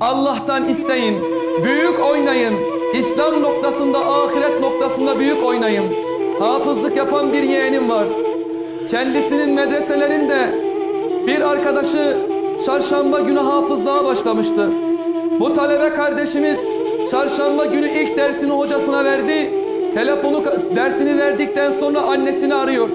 Allah'tan isteyin. Büyük oynayın. İslam noktasında, ahiret noktasında büyük oynayın. Hafızlık yapan bir yeğenim var. Kendisinin medreselerinde bir arkadaşı çarşamba günü hafızlığa başlamıştı. Bu talebe kardeşimiz çarşamba günü ilk dersini hocasına verdi. Telefonu dersini verdikten sonra annesini arıyor.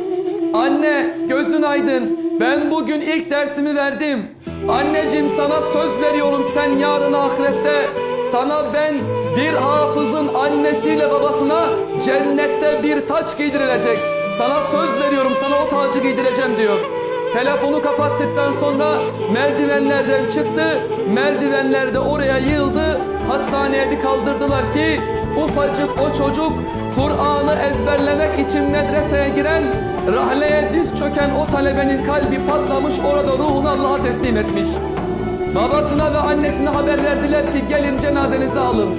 Anne gözün aydın. Ben bugün ilk dersimi verdim. Anneciğim sana söz veriyorum sen yarın ahirette sana ben bir hafızın annesiyle babasına cennette bir taç giydirilecek. Sana söz veriyorum sana o tacı giydireceğim diyor. Telefonu kapattıktan sonra merdivenlerden çıktı. Merdivenlerde oraya yığıldı. Hastaneye bir kaldırdılar ki ufacık o çocuk Kur'an'ı ezberlemek için medreseye giren rahleye diz çöken o talebenin kalbi patlamış orada ruhunu Allah'a teslim etmiş. Babasına ve annesine haber verdiler ki gelin cenazenizi alın.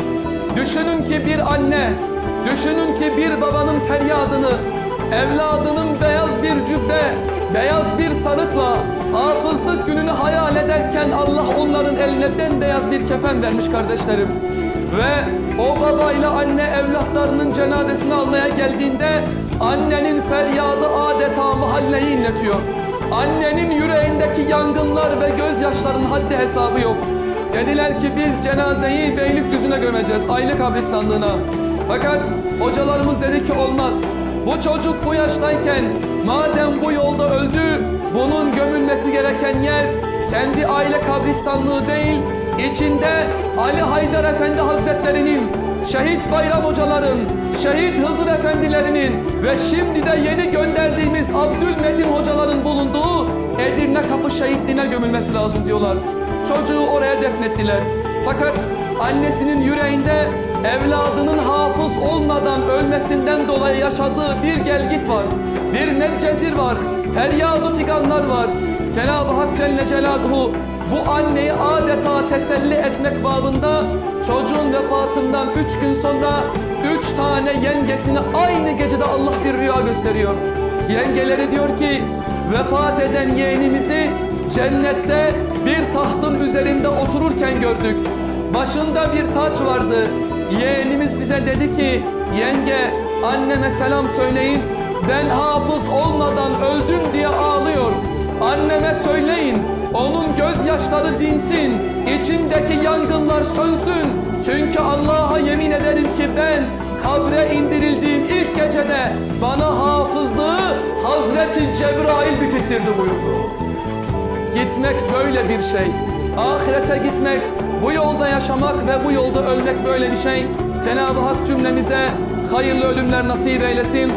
Düşünün ki bir anne, düşünün ki bir babanın feryadını, evladının beyaz bir cübbe, beyaz bir sarıkla hafızlık gününü hayal ederken Allah onların eline bembeyaz bir kefen vermiş kardeşlerim. Ve o babayla anne evlatlarının cenazesini almaya geldiğinde annenin feryadı adeta mahalleyi inletiyor. Annenin yüreğindeki yangınlar ve gözyaşlarının haddi hesabı yok. Dediler ki biz cenazeyi Beylikdüzü'ne gömeceğiz, aile kabristanlığına. Fakat hocalarımız dedi ki olmaz. Bu çocuk bu yaştayken madem bu yolda öldü, bunun gömülmesi gereken yer kendi aile kabristanlığı değil, içinde Ali Haydar Efendi Hazretlerinin, şehit bayram hocaların, şehit Hızır Efendilerinin ve şimdi de yeni gönderdiğimiz Abdülmetin hocaların bulunduğu Edirne Kapı Şehitliğine gömülmesi lazım diyorlar. Çocuğu oraya defnettiler. Fakat annesinin yüreğinde evladının hafız olmadan ölmesinden dolayı yaşadığı bir gelgit var. Bir mevcezir var. Feryadı figanlar var. Cenab-ı Hak Celle Celaluhu bu anneyi adeta teselli etmek babında çocuğun vefatından üç gün sonra üç tane yengesini aynı gecede Allah bir rüya gösteriyor. Yengeleri diyor ki vefat eden yeğenimizi cennette bir tahtın üzerinde otururken gördük. Başında bir taç vardı. Yeğenimiz bize dedi ki yenge anneme selam söyleyin ben hafız olmadan öldüm diye ağlıyor. Anneme söyleyin onun gözyaşları dinsin, içindeki yangınlar sönsün. Çünkü Allah'a yemin ederim ki ben kabre indirildiğim ilk gecede bana hafızlığı Hazreti Cebrail bitirtirdi buyurdu. Gitmek böyle bir şey. Ahirete gitmek, bu yolda yaşamak ve bu yolda ölmek böyle bir şey. Cenab-ı Hak cümlemize hayırlı ölümler nasip eylesin.